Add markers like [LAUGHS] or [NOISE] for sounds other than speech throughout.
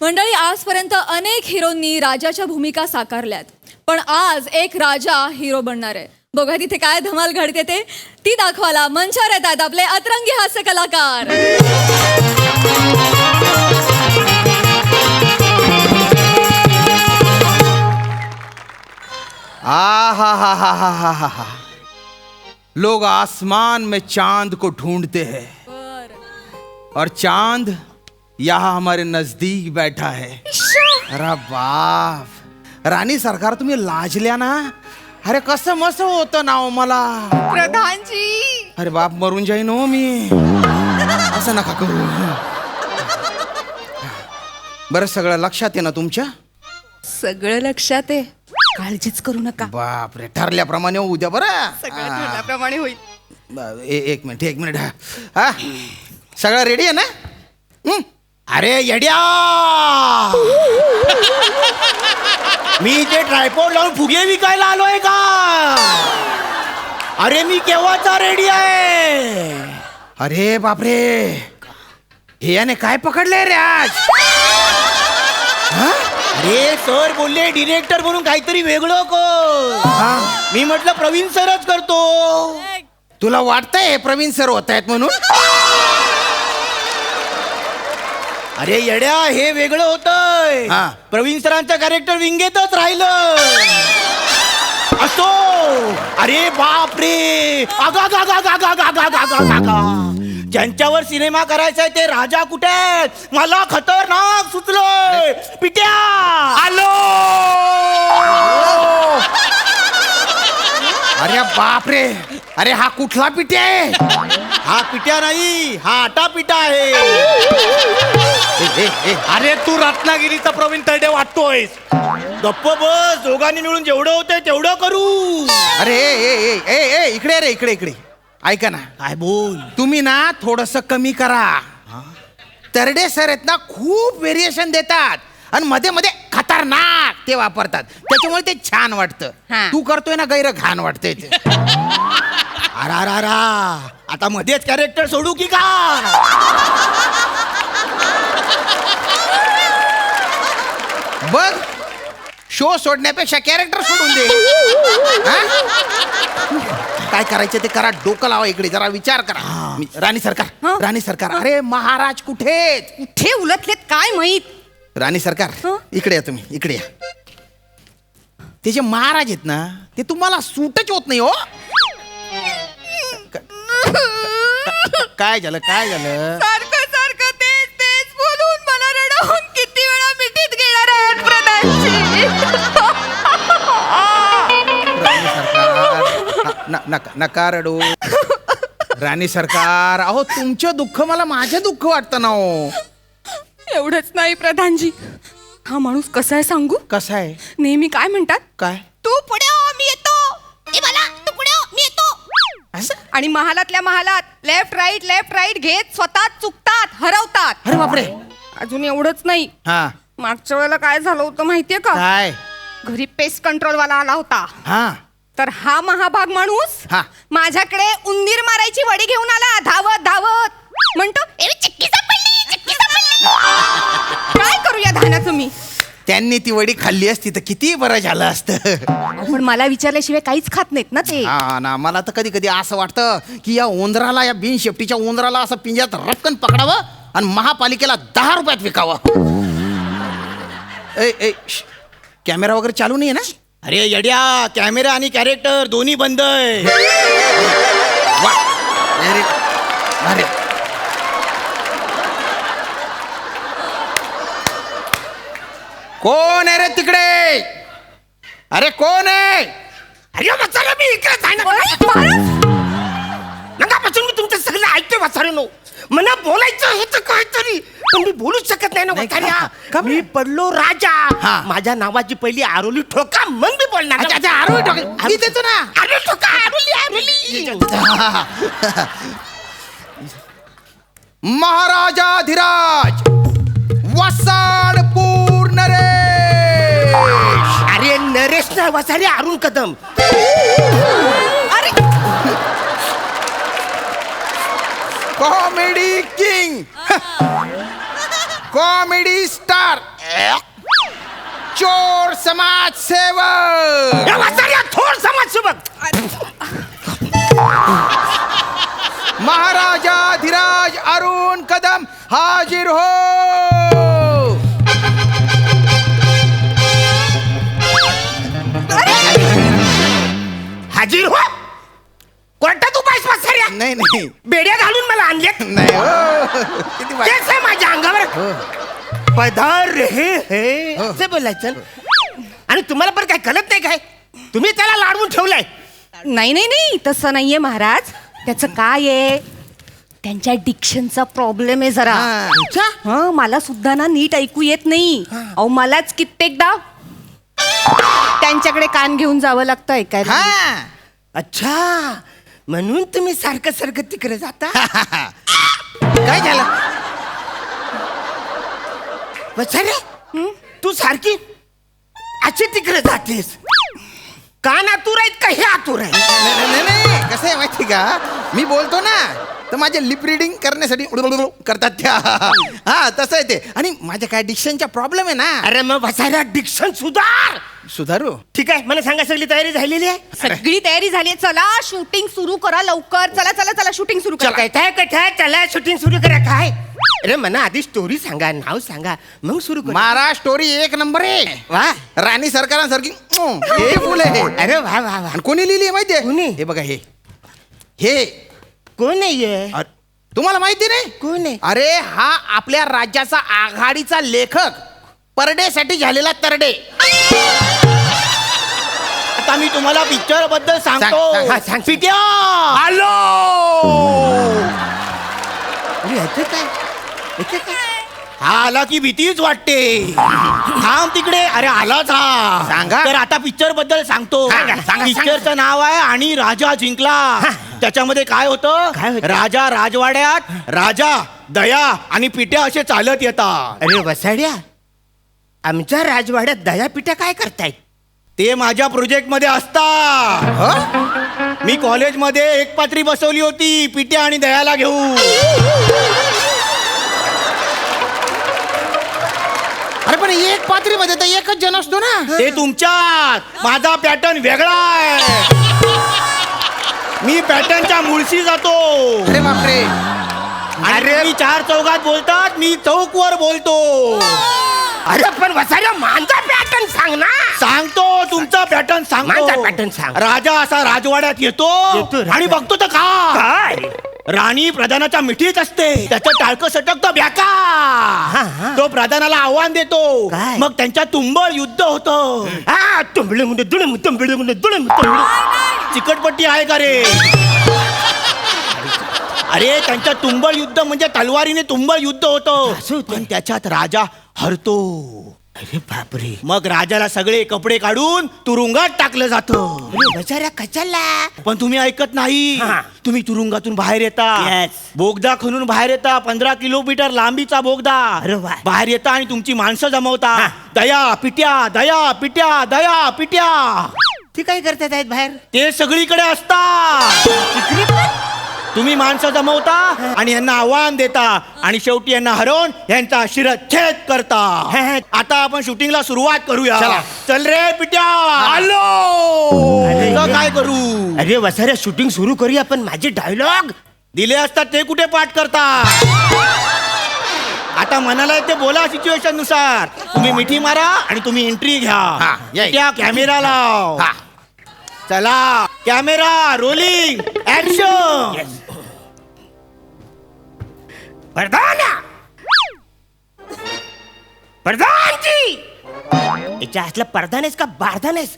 मंडळी आजपर्यंत अनेक हिरोंनी राजाच्या भूमिका साकारल्यात. पण आज एक राजा हिरो बनणार आहे. बघा तिथे काय धमाल घडते ते. ती दाखवायला मंचावर येतात आपले अतरंगी हास्य कलाकार. आ हा हा हा हा हा हा हा लोग आसमान में चांद को ढूंढते हैं। और चांद यहाँ हमारे नजदीक बैठा है। अरे बाप। राणी सरकार तुम्ही लाजल्या ना? अरे कसं मस्त होतं ना हो मला प्रधानजी अरे बाप मरून जाईन हो मी। असं नका करू। बरं सगळं लक्षात आहे ना तुमच्या? सगळं लक्षात आहे. काळजीच करू नका. बाप रे ठरल्याप्रमाणे उद्या बरं. सगळं हा. ठरल्याप्रमाणे होईल. ब- ए- एक मिनिट एक मिनिट. हा. हा सगळं रेडी आहे ना? हं? अरे येड्या! मी ते ट्रायपॉड लावून फुगे विकायला आलोय का? अरे मी केव्हाचा रेडी आहे? अरे बापरे! हे याने काय पकडलंय रे आज? अरे सर बोलले डिरेक्टर म्हणून काहीतरी वेगळं कर. हा? मी म्हटलं प्रवीण सरच करतो. तुला वाटतंय हे प्रवीण सर होत आहेत म्हणून? अरे येड्या हे वेगळं होतंय. हा. प्रवीण सरांचं कॅरेक्टर विंगेतच राहिलं. असो. अरे बाप रे आगा गा गा गा गा गा गा गा गा गा गा ज्यांच्यावर सिनेमा करायचा आहे ते राजा कुठे आहेत? मला खतरनाक सुचलोय. पिट्या आलो अरे बापरे. अरे हा कुठला पिटे आहे? हा पिट्या नाही हा आटा पिटा आहे. ए, ए, ए, अरे तू रत्नागिरीचा प्रवीण तरडे वाटतोयस. गप्प बस दोघांनी मिळून जेवढं होतंय तेवढं करू. अरे ए, ए, ए, ए, ए, इकडे रे इकडे इकडे. ऐका ना. काय बोल? तुम्ही ना थोडस कमी करा. तरडे सर आहेत ना खूप व्हेरिएशन देतात. आणि मध्ये मध्ये खतरनाक ते वापरतात. त्याच्यामुळे ते छान वाटतं. हा. तू करतोय ना गैर घाण वाटतंय ते. अरा रा रा आता मध्येच कॅरेक्टर सोडू की का? बघ शो सोडण्यापेक्षा कॅरेक्टर सोडून दे. हा? काय करायचं ते करा डोकं लावा इकडे जरा विचार करा. मी- राणी सरकार राणी सरकार. अरे महाराज कुठे आहेत? कुठे उलटलेत काय माहीत? राणी सरकार इकडे या तुम्ही इकडे या. ते जे महाराज आहेत ना ते तुम्हाला सूटच होत नाही हो. काय झालं काय झालं? सारखं सारखं तेच तेच बोलून मला रडवून किती वेळा मिठीत घेणार आहेत प्रधानजी. राणी सरकार न- नका नका रडू. राणी सरकार अहो तुमचं दुःख मला माझं दुःख वाटतं ना हो. एवढंच नाही प्रधानजी. हा माणूस कसा आहे सांगू? कसं आहे? नेहमी काय म्हणतात? काय? तू पुढे हो मी येतो. ए मला तू पुढे हो मी येतो. असं? आणि महालातल्या महालात लेफ्ट राईट लेफ्ट राईट घेत स्वतः चुकतात हरवतात. अरे बापरे. अजून एवढंच नाही. हा. मागच्या वेळेला काय झालं होतं माहितीये का? काय? घरी पेस्ट कंट्रोल वाला आला होता. हा. तर हा महाभाग माणूस हा. माझ्याकडे उंदीर मारायची वडी घेऊन आला धावत धावत. म्हणतो "ए, चिक्की काय करूया धानाचं मी त्यांनी ती वडी खाल्ली असती तर किती बरं झालं असतं. पण मला विचारल्याशिवाय काहीच खात नाहीत ना ते. हा ना मला तर कधी कधी असं वाटतं की या उंदराला या बिनशेपटीच्या उंदराला असं पिंजऱ्यात रपकन पकडावं आणि महापालिकेला दहा रुपयात विकावं. ए ए श्श. कॅमेरा वगैरे चालू नाही ना? अरे येड्या कॅमेरा आणि कॅरेक्टर दोन्ही बंद आहे. वा अरे अरे कोण आहे रे तिकडे? अरे कोण आहे? अरे वाचायला मी इकडे नकापासून मी तुमचं सगळं ऐकते वाचारे नो. मला बोलायचं होतं काहीतरी पण मी बोलूच शकत नाही ना नाही, का बरं? मी पडलो राजा. हा. माझ्या नावाची पहिली आरोली ठोका मग मी बोलणार अच्छा, अच्छा, आरोली ठोका. मी देतो ना. आरोली ठोका आरोली आरोली. [LAUGHS] महाराजाधिराज वसाड पूर्ण नाही वाचारे अरुण कदम. अरे! Comedy king. Comedy star. चोर समाज सेवक. या वाचाड्या थोर समाजसेवक महाराजा धीराज अरुण कदम हाजिर हो. नाही नाही. बेड्या घालून मला आणले नाही. हो. किती वाईट. तेच आहे माझ्या अंगावर. पधार रे हे. असं बोलायचं. आणि तुम्हाला पण काय कळत नाही काय? तुम्ही त्याला लाडवून ठेवलंय. नाही नाही नाही. तसं नाहीये महाराज. त्याचं काय आहे? त्यांच्या डिक्शनचा प्रॉब्लेम आहे जरा. हा. हा मला सुद्धा ना नीट ऐकू येत नाही. अहो मलाच कित्येकदा त्यांच्याकडे कान घेऊन जावं लागतं ऐकायला. हा. अच्छा. म्हणून तुम्ही सारखं सारखं तिकडे जाता? [LAUGHS] काय झालं? बचारे तू सारखी अशी तिकडे जातेस. कान आतुर आहेत का हे आतुर आहे नाही, नाही नाही कसं आहे माहिती का? मी बोलतो ना तर माझे लिप रिडिंग करण्यासाठी उडबुडबुड करतात त्या. हा तसं आहे ते. आणि माझ्या काय डिक्शनचा प्रॉब्लेम आहे ना? अरे मग बसायला डिक्शन सुधार. सुधारू. ठीक आहे मला सांगा सगळी तयारी झालेली आहे? सगळी तयारी झाली चला शूटिंग सुरू करा लवकर. चला चला चला शूटिंग सुरू करा. काय काय कथा चला शूटिंग सुरू करा. काय? अरे मला आधी स्टोरी सांगा नाव सांगा. मग सुरू करा. महाराज स्टोरी एक नंबर आहे. वा. राणी सरकारांसारखी हे फुल आहे. अरे वा वा वा. कोणी लिहिली माहितीये कोणी? हे बघा हे. हे कोण आहे अ- तुम्हाला माहिती नाही? कोण आहे? अरे हा आपल्या राज्याचा आघाडीचा लेखक परडेसाठी झालेला तरडे. आता मी तुम्हाला पिक्चरबद्दल सांग, सांग, हा, सांग, सांग. पिट्या हॅलो! अरे काय? काय? हा आला की भीतीच वाटते. थांब तिकडे. अरे आलाच हा सांगा. तर आता पिक्चरबद्दल सांगतो. सांगा, सांगा, पिक्चरचं नाव आहे आणि राजा जिंकला. त्याच्यामध्ये काय काय होतं? होतं? राजा राजवाड्यात राजा दया आणि पिट्या असे चालत येतात. अरे वसाड्या आमच्या राजवाड्यात दया पिट्या काय करतायत ते माझ्या प्रोजेक्टमध्ये असतात मी कॉलेजमध्ये एक पात्री बसवली होती पिट्या आणि दयाला घेऊन. पण एक पात्रीमध्ये तर एकच जण असतो ना? ते तुमच्यात. माझा पॅटर्न वेगळा आहे. मी पॅटर्नच्या मुळशी जातो. अरे बापरे. अरे मी चार चौकात बोलतात मी चौकवर बोलतो. अरे पण वसाऱ्या माझा पॅटर्न सांग ना. सांगतो तुमचा पॅटर्न सांगतो. माझा pattern सांग. राजा असा राजवाड्यात येतो येतो राजा. आणि बघतो तर काय? राणी प्रधानाच्या मिठीत असते. त्याचं टाळकं सटकतं ब्याका. तो प्रधानाला आव्हान देतो? मग त्यांच्या तुंबळ युद्ध होतं. तुंबळे तुंबळे चिकटपट्टी आहे का रे? अरे त्यांच्या तुंबळ युद्ध म्हणजे तलवारीने तुंबळ युद्ध होतं? पण त्याच्यात राजा हरतो. अरे बापरे. मग राजाला सगळे कपडे काढून तुरुंगात टाकलं जातं. अरे बचाऱ्या कशाला? पण तुम्ही ऐकत नाही. हा. तुम्ही तुरुंगातून बाहेर येता. Yes. बोगदा खणून बाहेर येता. पंधरा किलोमीटर लांबीचा बोगदा. वा. बाहेर येता आणि तुमची माणसं जमवता. हा. दया पिट्या दया पिट्या दया पिट्या. ती काय करतात आहेत बाहेर? ते सगळीकडे असतात. तुम्ही माणसं जमवता आणि यांना आव्हान देता आणि शेवटी यांना हरवून यांचा शिरच्छेद करता. आता आपण शूटिंगला सुरुवात करूया. चला. चल रे पिट्या. आलो काय करू? अरे वसाऱ्या शूटिंग सुरू करूया पण माझे डायलॉग दिले असतात ते कुठे पाठ करता? आता मनाला ते बोला सिच्युएशननुसार. तुम्ही मिठी मारा आणि तुम्ही एंट्री घ्या. त्या कॅमेरा लाव. हा. चला. कॅमेरा रोलिंग ऍक्शन प्रधान प्रधानजी याच्या हातला प्रधान आहेस का बारधान आहेस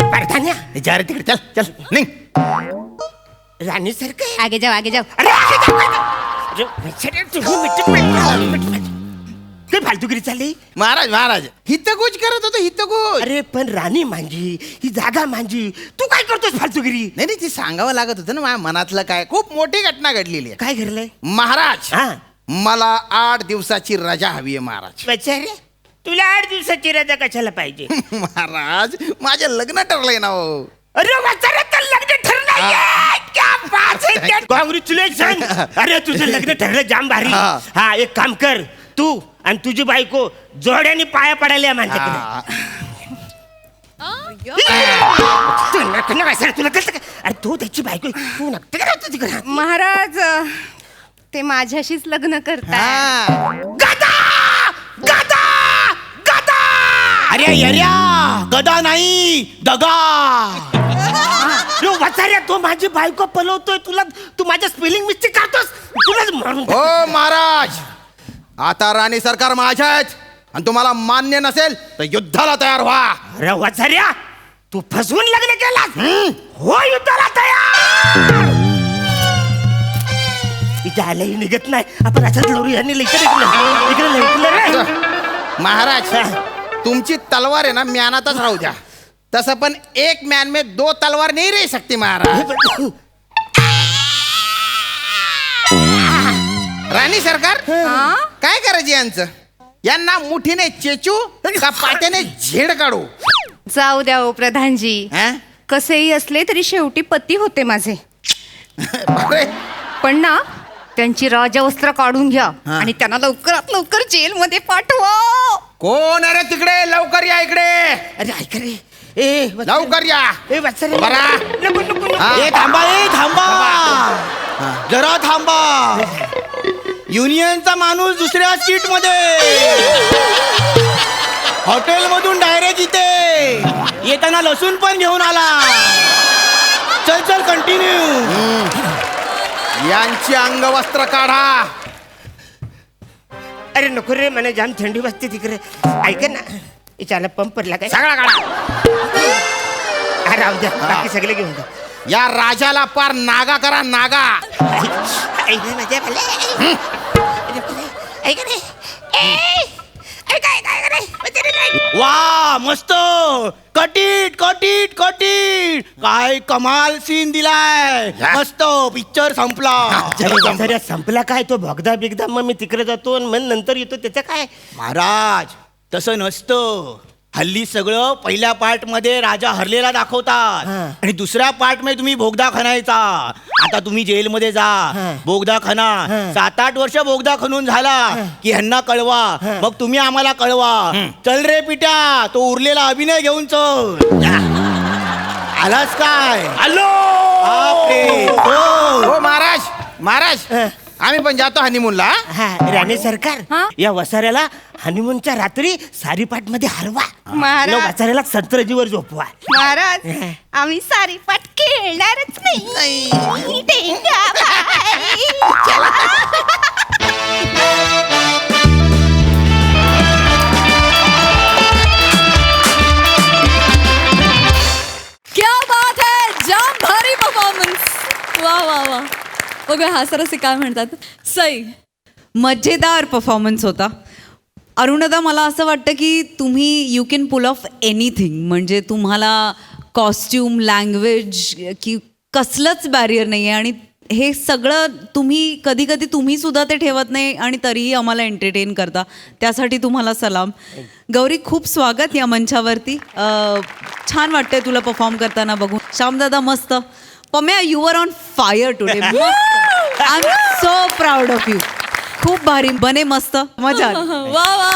प्रधान्या जा रे तिकडे चल चल निघ. राणी सारखं आगे जाओ आगे जाओ अरे आगे जा, आगे जा. अरे, तुम्ही. काय फालतूगिरी चालली. महाराज महाराज हितगुज करत होतो हितगुज. अरे पण राणी मांजी ही जागा मांजी. तू काय करतोस फालतूगिरी? नाही नाही ती सांगावं लागत होतं ना माझ्या मनातलं काय खूप मोठी घटना घडलेली आहे. काय घडलंय? महाराज. हा. मला आठ दिवसाची रजा हवी आहे महाराज. [LAUGHS] बचारे तुला आठ दिवसाची रजा कशाला पाहिजे? महाराज माझे लग्न ठरलंय ना हो. अरे वाचारे तर लग्न क्या बात है कॉंग्रॅच्युलेशन [LAUGHS] अरे तुझं लग्न ठरलं जाम भारी. हा. हा एक काम कर तू आणि तुझी बायको जोड्याने पाया पडायला माझ्याकडे. हा. तू तुला कळतं का? अरे तू त्याची बायको आहे. तू नक्की महाराज ते माझ्याशीच लग्न करतात हा. गदा! गदा! गदा! अरे यर्या गदा नाही दगा. तू वचाऱ्या तो माझी बायको पलवतोय तुला तू माझ्या स्पेलिंग मिस्टेक करतोस तुलाच मारून ओ महाराज. आता राणी सरकार माझ्या आहेत आणि तुम्हाला मान्य नसेल तर युद्धाला तयार व्हा. अरे वचाऱ्या तू फसवून लग्न केलास? हो युद्धाला तयार! आल्याही निघत नाही. आपण असंच लढू यांनी इकडे इकडे इकडे इकडे रे. महाराज तुमची तलवार आहे ना म्यानातच राहू द्या. तसं पण एक म्यान में दो तलवार नहीं रह सकती महाराज. राणी सरकार काय करायचे यांचं? यांना मुठीने चेचू का पाट्याने झेड काढू? जाऊ द्या ओ प्रधानजी. हं? कसेही असले तरी शेवटी पती होते माझे. [LAUGHS] बापरे. पण ना त्यांची राजवस्त्र काढून घ्या हा. आणि त्यांना लवकरात लवकर जेलमध्ये पाठवा. कोण अरे तिकडे? लवकर या इकडे. अरे ऐक रे. ए. लवकर या. ए वत्सरे. बरा. नको नको नको. हा. ए थांबा ए थांबा. जरा थांबा. युनियनचा माणूस दुसऱ्या सीटमध्ये हॉटेल मधून डायरेक्ट इथे. येताना लसूण पण घेऊन आला. चल चल कंटिन्यू यांची अंगवस्त्र काढा. अरे नको रे मला जाम थंडी वाजते तिकडे. ऐक ना याच्याला पंप पडला काय? सगळा काढा. हा, राहू द्या बाकी सगळे घेऊन जा. या राजाला पार नागा करा नागा. ऐक ना माझ्या भले. ऐक ए, ऐक. वा मस्त. कटीट कटीट कटीट काय कमाल सीन दिलाय. मस्त पिक्चर संपला. अरे संपला काय तो? भगदा बिगदा मग मी तिकडे जातो आणि मग नंतर येतो त्याचं काय? महाराज तसं नसतं. हल्ली सगळं पहिल्या पार्टमध्ये राजा हरलेला दाखवतात. हा. आणि दुसऱ्या पार्टमध्ये तुम्ही बोगदा खणायचा आता तुम्ही जेलमध्ये जा. हा. बोगदा खणा हा. सात आठ वर्ष बोगदा खणून झाला की ह्यांना कळवा. हा. मग तुम्ही आम्हाला कळवा. चल रे पिट्या तो उरलेला अभिनय घेऊन चल. आलास काय? हॅलो! बापरे. हो. हो. महाराज महाराज. आम्ही पण जातो हनीमूनला हा राणे सरकार हा? या वसाऱ्याला हनीमूनच्या रात्री सारीपाटमध्ये हरवा. महाराज. या वसाऱ्याला संत्रजीवर झोपवा. महाराज आम्ही सारी पाठ खेळणारच नाही. ढेंगा बाई. क्या बात है जाम भारी परफॉर्मन्स वा वा वा बघूया हा सरसे काय म्हणतात. सई. मजेदार परफॉर्मन्स होता. अरुणदा मला असं वाटतं की तुम्ही you can pull off anything म्हणजे तुम्हाला कॉस्ट्यूम लँग्वेज की कसलंच बॅरियर नाही आहे आणि हे सगळं तुम्ही कधी कधी तुम्ही सुद्धा ते ठेवत नाही आणि तरीही आम्हाला एंटरटेन करता. त्यासाठी तुम्हाला सलाम. गौरी खूप स्वागत या मंचावरती. छान वाटतंय तुला परफॉर्म करताना बघून. श्यामदादा मस्त. Pamya you are on fire today I am so proud of you खूप भारी बने मस्त मजा आली. [LAUGHS] वा वा